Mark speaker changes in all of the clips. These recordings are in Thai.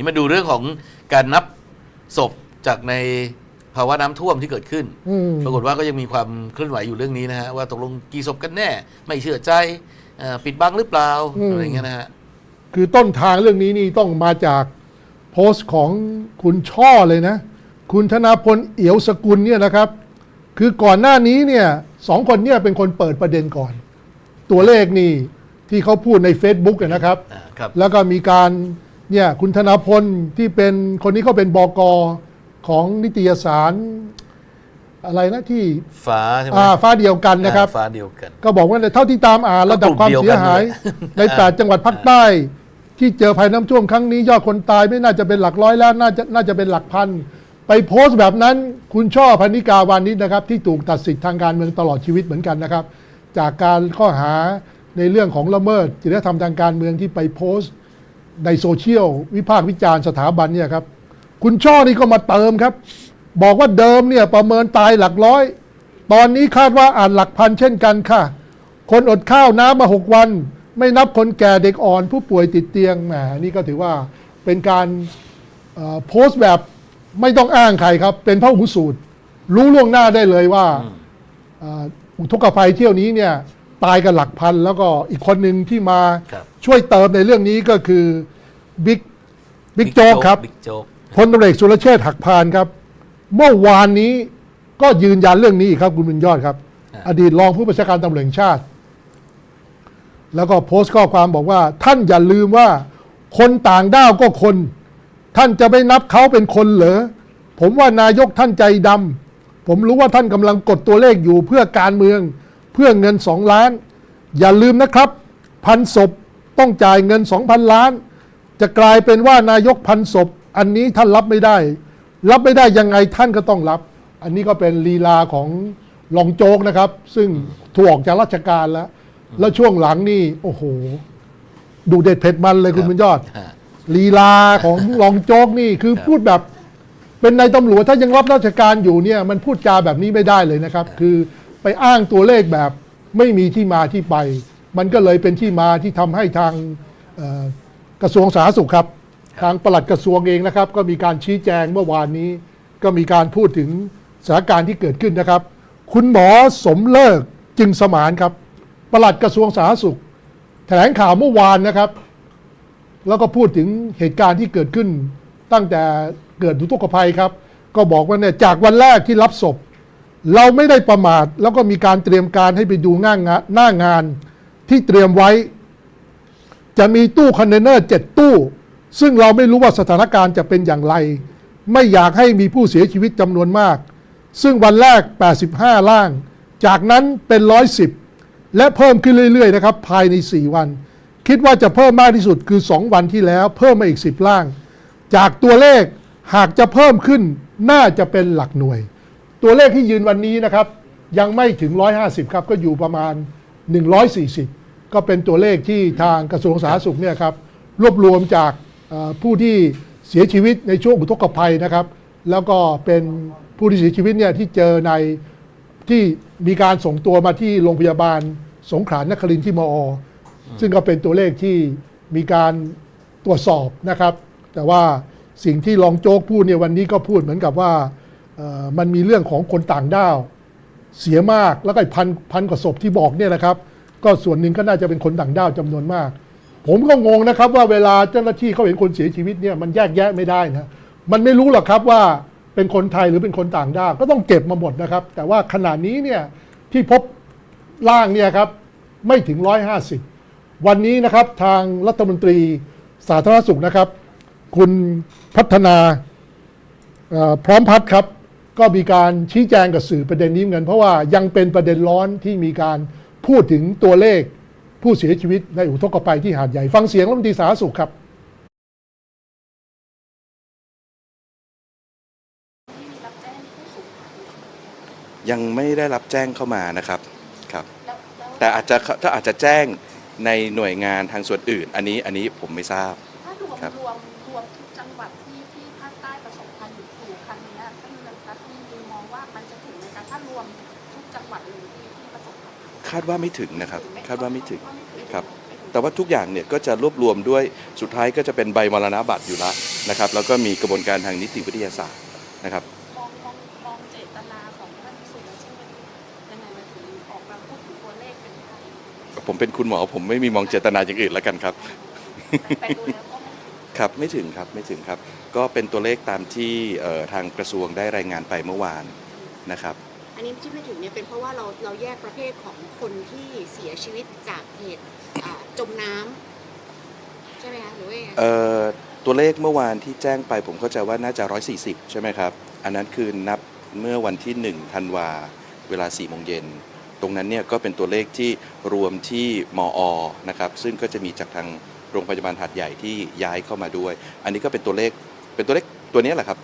Speaker 1: นี่มาดูเรื่องของการนับศพจากในภาวะน้ำท่วมที่เกิดขึ้น
Speaker 2: อืม
Speaker 1: ปรากฏว่าก็ยังมีความเคลื่อนไหวอยู่เรื่องนี้นะฮะ ว่าตกลงกี่ศพกันแน่ ไม่เชื่อใจเอ่อปิดบังหรือเปล่า
Speaker 2: อืม
Speaker 1: อะไรอย่างเงี้ยนะฮะ
Speaker 2: คือต้นทางเรื่องนี้นี่ต้องมาจากโพสต์ของคุณช่อเลยนะ คุณธนาพลเอียวสกุลเนี่ยนะครับ คือก่อนหน้านี้เนี่ยสองคนเนี่ยเป็นคนเปิดประเด็นก่อน ตัวเลขนี่ที่เขาพูดใน Facebook อะนะครับ
Speaker 1: อ่าครับ
Speaker 2: แล้วก็มีการ เนี่ยคุณธนาพลที่เป็นคนนี้เขาเป็นบกของนิตยสารอะไรนะที่
Speaker 1: ฟ้าใช่ไหม
Speaker 2: อ่าฟ้าเดียวกันนะครับ
Speaker 1: อ่าฟ้าเดียวกัน
Speaker 2: ก็บอกว่าเนี่ยเท่าที่ตามอ่าน
Speaker 1: ก็
Speaker 2: ระดับ
Speaker 1: กลุ่ม
Speaker 2: ความ
Speaker 1: เดียว
Speaker 2: เสียหาย
Speaker 1: กัน
Speaker 2: ใน
Speaker 1: นั่นแหละ
Speaker 2: แปดจังหวัดภาคใต้ ที่เจอภัยน้ำท่วมครั้งนี้ ยอดคนตายไม่น่าจะเป็นหลักร้อยแล้วน่าจะน่าจะเป็นหลักพันไปโพสต์แบบนั้น คุณช่อพันิกาวานิชนะครับ ที่ถูกตัดสิทธิ์ทางการเมืองตลอดชีวิตเหมือนกันนะครับ จากการข้อหาในเรื่องของละเมิดจริยธรรมทางการเมืองที่ไปโพสต์ ในโซเชียลวิพากษ์วิจารณ์สถาบันเนี่ยครับ คุณช่อนี่ก็มาเติมครับ บอกว่าเดิมเนี่ยประเมินตายหลักร้อย ตอนนี้คาดว่าอ่านหลักพันเช่นกันค่ะ คนอดข้าวน้ำมาหกวัน ไม่นับคนแก่เด็กอ่อน ผู้ป่วยติดเตียงแหมนี่ก็ถือว่าเป็นการเอ่อโพสต์แบบไม่ต้องอ้างใครครับ เป็นพระหูสูตร รู้ล่วงหน้าได้เลยว่าเอ่ออุทกภัยเที่ยวนี้เนี่ยตายกันหลักพัน แล้วก็อีกคนหนึ่งที่มา
Speaker 1: ครับ
Speaker 2: ช่วยเติมในเรื่องนี้ก็คือ บิ๊กบิ๊กโจ๊กครับ
Speaker 1: บิ๊กโจ๊ก
Speaker 2: พลตำรวจเอกสุรเชษฐ์หักพานครับ เมื่อวานนี้ก็ยืนยันเรื่องนี้อีกครับคุณบุญยอดครับ อดีตรองผู้บัญชาการตำรวจแห่งชาติ แล้วก็โพสต์ข้อความบอกว่า ท่านอย่าลืมว่า คนต่างด้าวก็คน ท่านจะไม่นับเขาเป็นคนเหรอผมว่านายกท่านใจดำผมรู้ว่าท่านกำลังกดตัวเลขอยู่เพื่อการเมือง เพื่อเงินสองล้าน อย่าลืมนะครับ พันศพต้องจ่ายเงินสองพันล้าน จะกลายเป็นว่านายกพันศพ อันนี้ท่านรับไม่ได้ รับไม่ได้ยังไงท่านก็ต้องรับ อันนี้ก็เป็นลีลาของรองโจ๊กนะครับ ซึ่งถูกออกจากราชการแล้ว แล้วช่วงหลังนี่โอ้โห ดูเด็ดเผ็ดมันเลยคุณบุญยอด
Speaker 1: ฮะ
Speaker 2: ลีลาของรองโจ๊กนี่คือพูดแบบเป็นนายตำรวจถ้ายังรับราชการอยู่เนี่ยมันพูดจาแบบนี้ไม่ได้เลยนะครับ คือไปอ้างตัวเลขแบบไม่มีที่มาที่ไป มันก็เลยเป็นที่มาที่ทำให้ทางเอ่อ กระทรวงสาธารณสุขครับ ทางปลัดกระทรวงเองนะครับ ก็มีการชี้แจงเมื่อวานนี้ ก็มีการพูดถึงสถานการณ์ที่เกิดขึ้นนะครับ คุณหมอสมเลิกจึงสมานครับปลัดกระทรวงสาธารณสุข แถลงข่าวเมื่อวานนะครับ แล้วก็พูดถึงเหตุการณ์ที่เกิดขึ้น ตั้งแต่เกิดอุทกภัยครับ ก็บอกว่าเนี่ยจากวันแรกที่รับศพ เราไม่ได้ประมาทแล้วก็มีการเตรียมการให้ไปดูหน้างานหน้างานที่เตรียมไว้ จะมีตู้คอนเทนเนอร์เจ็ดตู้ ซึ่งเราไม่รู้ว่าสถานการณ์จะเป็นอย่างไร ไม่อยากให้มีผู้เสียชีวิตจำนวนมาก ซึ่งวันแรก 85 ล่าง จากนั้นเป็น 110 และเพิ่มขึ้นเรื่อยๆนะครับภายใน 4 วัน คิดว่าจะเพิ่มมากที่สุดคือ 2 วันที่แล้ว เพิ่มมาอีก 10 ล่าง จากตัวเลขหากจะเพิ่มขึ้นน่าจะเป็นหลักหน่วย ตัวเลขที่ยืนวันนี้นะครับ ยังไม่ถึง 150 ครับ ก็อยู่ประมาณ 140 ก็เป็นตัวเลขที่ทางกระทรวงสาธารณสุขเนี่ยครับรวบรวมจากผู้ที่เสียชีวิตในช่วงอุทกภัยนะครับ แล้วก็เป็นผู้ที่เสียชีวิตเนี่ยที่เจอในที่มีการส่งตัวมาที่โรงพยาบาลสงขลานครินที่มอ ซึ่งก็เป็นตัวเลขที่มีการตรวจสอบนะครับ แต่ว่าสิ่งที่รองโจ๊กพูดเนี่ยวันนี้ก็พูดเหมือนกับว่ามันมีเรื่องของคนต่างด้าว เสียมากแล้วก็พันพันกว่าศพที่บอกเนี่ยนะครับ ก็ส่วนหนึ่งก็น่าจะเป็นคนต่างด้าวจำนวนมาก ผมก็งงนะครับว่าเวลาเจ้าหน้าที่เขาเห็นคนเสียชีวิตเนี่ยมันแยกแยะไม่ได้นะมันไม่รู้หรอกครับว่าเป็นคนไทยหรือเป็นคนต่างด้าวก็ต้องเก็บมาหมดนะครับ แต่ว่าขณะนี้เนี่ยที่พบร่างเนี่ยครับไม่ถึง 150 วันนี้นะครับทางรัฐมนตรีสาธารณสุขนะครับ คุณพัฒนาพร้อมพัฒนครับ ก็มีการชี้แจงกับสื่อประเด็นนี้เหมือนกันเพราะว่ายังเป็นประเด็นร้อนที่มีการ พูดถึงตัวเลขผู้เสียชีวิตในอุทกภัยที่หาดใหญ่ ฟังเสียงรัฐมนตรีสาธารณสุขครับ
Speaker 3: ยังไม่ได้รับแจ้งเข้ามานะครับครับ แต่อาจจะถ้าอาจจะแจ้งในหน่วยงานทางส่วนอื่น อันนี้อันนี้ผมไม่ทราบ
Speaker 4: ถ้ารวม
Speaker 3: ครับ
Speaker 4: รวม คาด
Speaker 3: ว่าไม่ถึงนะครับคาดว่าไม่ถึงครับ
Speaker 4: ไม่ถึง
Speaker 3: แต่ว่าทุกอย่างเนี่ยก็จะรวบรวมด้วยสุดท้ายก็จะเป็นใบมรณบัตรอยู่แล้วนะครับแล้วก็มีกระบวนการทางนิติวิทยาศาสตร์นะครับ
Speaker 4: มองมองมองเจตนาของท่านสุรเชษฐ์ยังไงมาถึงออกมาพูดถึงตัวเลขเป็นไทย
Speaker 3: ผมเป็นคุณหมอผมไม่มีมองเจตนาอย่างอื่นแล้วกันครับ
Speaker 4: แต่ดูแล้วก็ไม่ถึง
Speaker 3: ครับไม่ถึงครับไม่ถึงครับ ก็เป็นตัวเลขตามที่เอ่อทางกระทรวงได้รายงานไปเมื่อวานนะครับ
Speaker 5: อันนี้ที่ไม่ถึงเนี่ยเป็นเพราะว่าเราเราแยกประเภทของคนที่เสียชีวิตจากเหตุอ่าจมน้ำใช่ไหมคะหรือว่ายังไง
Speaker 3: เอ่อตัวเลขเมื่อวานที่แจ้งไปผมเข้าใจว่าน่าจะ 140 ใช่ไหมครับ อันนั้นคือนับเมื่อวันที่ 1 ธันวาเวลา 4 โมงเย็น ตรงนั้นเนี่ยก็เป็นตัวเลขที่รวมที่มออนะครับซึ่งก็จะมีจากทางโรงพยาบาลหัดใหญ่ที่ย้ายเข้ามาด้วย อันนี้ก็เป็นตัวเลขเป็นตัวเลขตัวนี้แหละครับ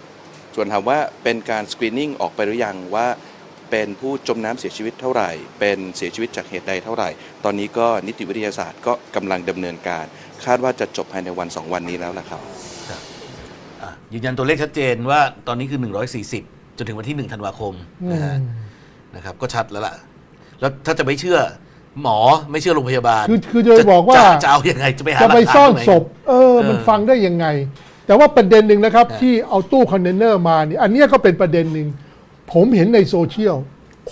Speaker 3: ส่วนถามว่าเป็นการสกรีนนิ่งออกไปหรือยังว่า เป็นผู้จมน้ำเสียชีวิตเท่าไหร่ เป็นเสียชีวิตจากเหตุใดเท่าไหร่ ตอนนี้ก็นิติวิทยาศาสตร์ก็กำลังดำเนินการ คาดว่าจะจบภายในวัน 2 วันนี้แล้วล่ะครับ
Speaker 1: อะยืนยันตัวเลขชัดเจนว่าตอนนี้คือ 140 จนถึงวันที่ 1 ธันวาคม
Speaker 2: อื
Speaker 1: นะฮะ
Speaker 2: ม
Speaker 1: นะครับก็ชัดแล้วล่ะ แล้วถ้าจะไม่เชื่อหมอไม่เชื่อโรงพยาบาล
Speaker 2: คือคือจะบอกว่า
Speaker 1: จะจะเอายังไงจะไปหา
Speaker 2: จะไป
Speaker 1: หลักฐา
Speaker 2: ซ่อน
Speaker 1: ตรงไห
Speaker 2: ศพ เออ มัน
Speaker 1: เออ
Speaker 2: ฟังได้ยังไง แต่ว่าประเด็นหนึ่งนะครับ
Speaker 1: นะ
Speaker 2: ที่เอาตู้คอนเทนเนอร์มาเนี่ยอันเนี้ยก็เป็นประเด็นหนึ่ง ผมเห็นในโซเชียล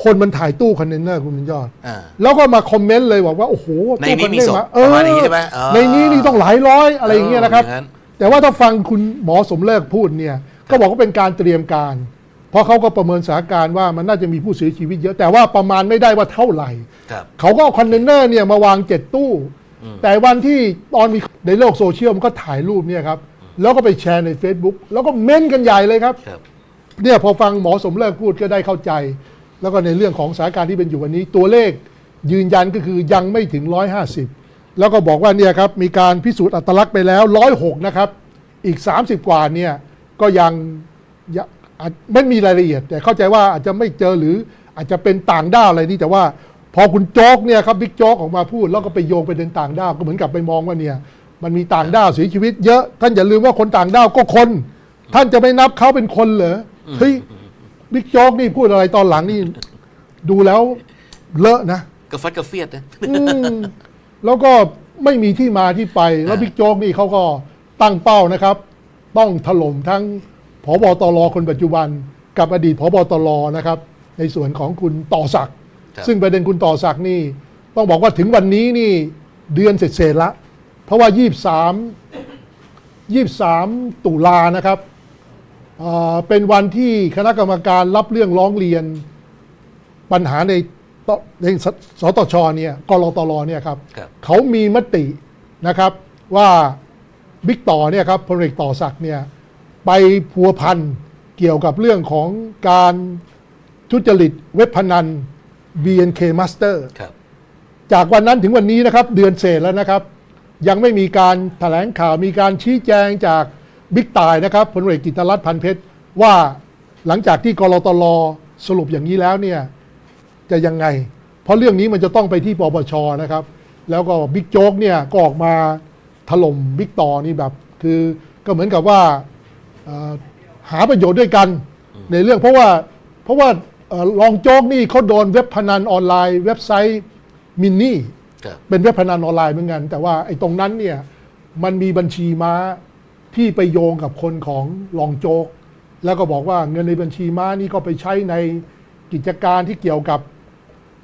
Speaker 2: คนมันถ่ายตู้คอนเทนเนอร์คุณบุญยอด
Speaker 1: อ่า
Speaker 2: แล้วก็มาคอมเมนต์เลยบอกว่า โอ้โห
Speaker 1: ใน
Speaker 2: ตู้
Speaker 1: นี้
Speaker 2: คอน
Speaker 1: มี
Speaker 2: เทนเนอ
Speaker 1: ศพ
Speaker 2: ร์มาเอ
Speaker 1: ประ
Speaker 2: อ
Speaker 1: มาณนี้ใช่ไหมอ๋อ
Speaker 2: ในนี้นี่ต้องหลายร้อยอะไรอย่างเงี้ยนะครับ
Speaker 1: ออางนั้น
Speaker 2: แต่ว่าถ้าฟังคุณหมอสมเลิกพูดเนี่ย ก็บอกว่าเป็นการเตรียมการ เพราะเขาก็ประเมินสถานการณ์ว่ามันน่าจะมีผู้เสียชีวิตเยอะ แต่ว่าประมาณไม่ได้ว่าเท่าไหร่
Speaker 1: ครับ
Speaker 2: เขาก็เอาคอนเทนเนอร์เนี่ยมาวางเจ็ดตู้
Speaker 1: อืม
Speaker 2: แต่วันที่ตอนมีในโลกโซเชียลมันก็ถ่ายรูปเนี่ยครับ แล้วก็ไปแชร์ใน Facebook แล้วก็เม้นกันใหญ่เลยครับ
Speaker 1: ครับ
Speaker 2: เนี่ยพอฟังหมอสมเลิกพูดก็ได้เข้าใจ แล้วก็ในเรื่องของสถานการณ์ที่เป็นอยู่วันนี้ ตัวเลขยืนยันก็คือยังไม่ถึง 150 แล้วก็บอกว่าเนี่ยครับมีการพิสูจน์อัตลักษณ์ไปแล้ว 106 นะครับ อีก 30 กว่าเนี่ยก็ยังไม่มีรายละเอียด แต่เข้าใจว่าอาจจะไม่เจอหรืออาจจะเป็นต่างด้าวอะไรนี่แต่ว่า พอคุณโจ๊กเนี่ยครับบิ๊กโจ๊กออกมาพูด แล้วก็ไปโยงไปเดินต่างด้าวก็เหมือนกับไปมองว่าเนี่ยมันมีต่างด้าวเสียชีวิต เยอะท่านอย่าลืมว่าคนต่างด้าวก็คน ท่านจะไม่นับเขาเป็นคนเหรอ เฮ้ยบิ๊กโจ๊กนี่พูดอะไรตอนหลังนี่ ดูแล้วเลอะนะ
Speaker 1: กระฟัดกระเฟียดนะ
Speaker 2: อืมแล้วก็ไม่มีที่มาที่ไป แล้ว
Speaker 1: อ่า
Speaker 2: บิ๊กโจ๊กนี่เขาก็ตั้งเป้านะครับ ต้องถล่มทั้งผบตรคนปัจจุบัน กับอดีตผบตรนะครับ ในส่วนของคุณต่อศักดิ์
Speaker 1: ครับ
Speaker 2: ซึ่งประเด็นคุณต่อศักดิ์นี่ ต้องบอกว่าถึงวันนี้นี่เดือนเสร็จๆละ เพราะว่า 23 23 ตุลานะครับ เอ่อเป็นวันที่คณะกรรมการรับเรื่องร้องเรียนปัญหาในตในสสตชเนี่ยกรตรเนี่ยครับ
Speaker 1: ครับ
Speaker 2: เขามีมตินะครับว่าบิ๊กต่อเนี่ยครับพลเอกต่อศักดิ์เนี่ยไปพัวพันเกี่ยวกับเรื่องของการทุจริตเว็บพนัน BNK Master
Speaker 1: ครับ
Speaker 2: จากวันนั้นถึงวันนี้นะครับเดือนเศษแล้วนะครับ ยังไม่มีการแถลงข่าวมีการชี้แจงจาก บิ๊กตายนะครับพลเอกกิตรัตน์พันเพชรว่าหลังจากที่กรตรสรุปอย่างนี้แล้วเนี่ยจะยังไง เพราะเรื่องนี้มันจะต้องไปที่ปปชนะครับ แล้วก็บิ๊กโจ๊กเนี่ยก็ออกมาถล่มบิ๊กต่อนี่แบบ คือก็เหมือนกับว่าเอ่อหาประโยชน์ด้วยกันในเรื่องเพราะว่าเพราะว่าเอ่อรองโจ๊กนี่เขาโดนเว็บพนันออนไลน์ เว็บไซต์มินนี่
Speaker 1: ครับ
Speaker 2: เป็นเว็บพนันออนไลน์เหมือนกัน แต่ว่าไอ้ตรงนั้นเนี่ยมันมีบัญชีม้า ที่ไปโยงกับคนของรองโจ๊ก แล้วก็บอกว่าเงินในบัญชีม้านี่ก็ไปใช้ในกิจการที่เกี่ยวกับ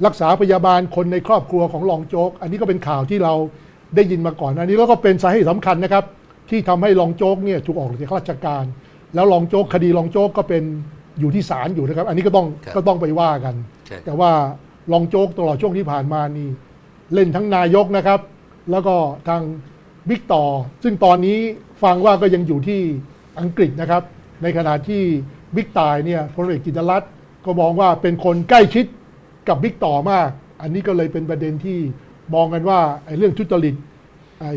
Speaker 2: รักษาพยาบาลคนในครอบครัวของรองโจ๊ก อันนี้ก็เป็นข่าวที่เราได้ยินมาก่อนอันนี้แล้วก็เป็นสาเหตุสำคัญนะครับ ที่ทำให้รองโจ๊กเนี่ยถูกออกจากราชการ แล้วรองโจ๊กคดีรองโจ๊กก็เป็นอยู่ที่ศาลอยู่นะครับ อันนี้ก็ต้อง
Speaker 1: ครับ
Speaker 2: ก็ต้องไปว่ากัน
Speaker 1: ใช่
Speaker 2: แต่ว่ารองโจ๊กตลอดช่วงที่ผ่านมานี่เล่นทั้งนายกนะครับ แล้วก็ทางบิ๊กต่อ ซึ่งตอนนี้ ฟังว่าก็ยังอยู่ที่อังกฤษนะครับ ในขณะที่บิ๊กตายเนี่ยพลเอกกิตรัตน์ก็มองว่าเป็นคนใกล้ชิดกับบิ๊กต่อมาก อันนี้ก็เลยเป็นประเด็นที่มองกันว่าไอ้เรื่องทุจริตไอ้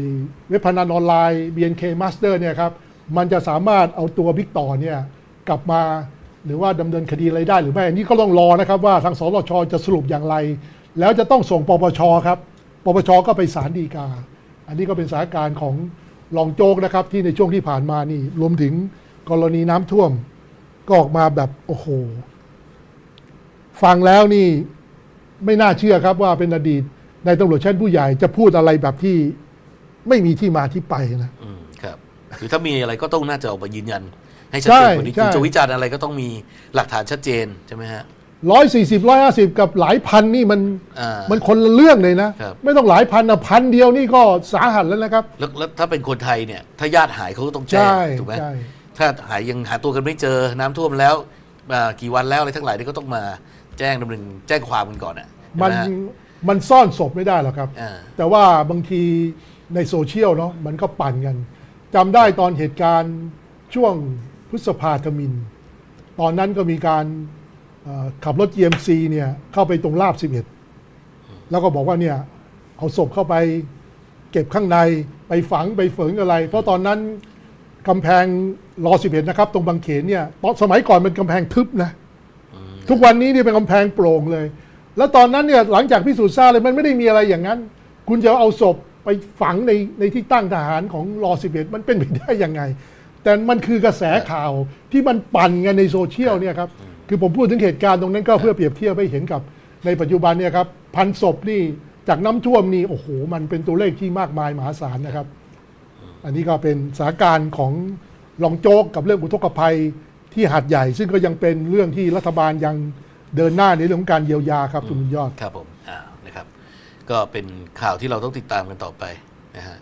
Speaker 2: เว็บพนันออนไลน์ BNK Master เนี่ยครับมันจะสามารถเอาตัวบิ๊กต่อเนี่ยกลับมาหรือว่าดำเนินคดีอะไรได้หรือไม่อันนี้ก็ต้องรอนะครับว่าทางสตชจะสรุปอย่างไร แล้วจะต้องส่งปปชครับปปชก็ไปศาลฎีกา อันนี้ก็เป็นสถานการณ์ของ รองโจ๊กนะครับที่ในช่วงที่ผ่านมานี่รวมถึงกรณีน้ำท่วม ก็ออกมาแบบโอ้โห ฟังแล้วนี่ไม่น่าเชื่อครับว่าเป็นอดีตในายตำรวจชั้นผู้ใหญ่จะพูดอะไรแบบที่ไม่มีที่มาที่ไปนะ
Speaker 1: อืมครับคือถ้ามีอะไรก็ต้องน่าจะออกมายืนยัน ให้ชัด
Speaker 2: ใช่
Speaker 1: เจนกว่านี้
Speaker 2: ใช่
Speaker 1: คือจะวิจารณ์อะไรก็ต้องมีหลักฐานชัดเจนใช่ไหมฮะ
Speaker 2: ร้อยสี่สิบร้อยห้าสิบกับหลายพันนี่มัน
Speaker 1: อ่า
Speaker 2: มันคนละเรื่องเลยนะ
Speaker 1: ครับ
Speaker 2: ไม่ต้องหลายพันนะพันเดียวนี่ก็สาหัสแล้วนะครับ
Speaker 1: แล้วแล้วถ้าเป็นคนไทยเนี่ย ถ้าญาติหายเขาก็ต้องแจ้ง
Speaker 2: ใช่
Speaker 1: ถูกไหม
Speaker 2: ใช่
Speaker 1: ถ้าหายยังหาตัวกันไม่เจอน้ำท่วมแล้วอ่ากี่วันแล้วอะไรทั้งหลายนี่ก็ต้องมาแจ้งดำเนินแจ้งความกันก่อนอะ
Speaker 2: มัน
Speaker 1: ใช่ไหฮะ
Speaker 2: มันซ่อนศพไม่ได้หรอกครับ
Speaker 1: อ่า
Speaker 2: แต่ว่าบางทีในโซเชียลเนาะมันก็ปั่นกันจำได้ตอนเหตุการณ์ช่วงพฤษภาธมิน ตอนนั้นก็มีการเอ่อ ขับรถ GMC เนี่ยเข้าไปตรงลาบ 11 แล้วก็บอกว่าเนี่ยเอาศพเข้าไปเก็บข้างในไปฝังไปฝืงอะไร เพราะตอนนั้นกำแพงรอ 11 นะครับ ตรงบางเขนเนี่ยตอนสมัยก่อนเป็นกำแพงทึบนะ ทุกวันนี้เนี่ยเป็นกำแพงโปร่งเลย แล้วตอนนั้นเนี่ยหลังจากพิสูจน์ทราบเลยมันไม่ได้มีอะไรอย่างนั้น คุณจะเอาศพไปฝังในในที่ตั้งทหารของรอ 11 มันเป็นไปได้ยังไง แต่มันคือกระแสข่าวที่มันปั่นกันในโซเชียลเนี่ยครับ คือผมพูดถึงเหตุการณ์ตรงนั้นก็เพื่อเปรียบเทียบให้เห็นกับในปัจจุบันเนี่ยครับพันศพนี่จากน้ำท่วมนี่โอ้โห มันเป็นตัวเลขที่มากมายมหาศาลนะครับ อันนี้ก็เป็นสถานการณ์ของรองโจ๊กกับเรื่องอุทกภัยที่หาดใหญ่ ซึ่งก็ยังเป็นเรื่องที่รัฐบาลยังเดินหน้าในเรื่องของการเยียวยาครับคุณบุญยอด
Speaker 1: ครับผมอ้านะครับ ก็เป็นข่าวที่เราต้องติดตามกันต่อไปนะฮะ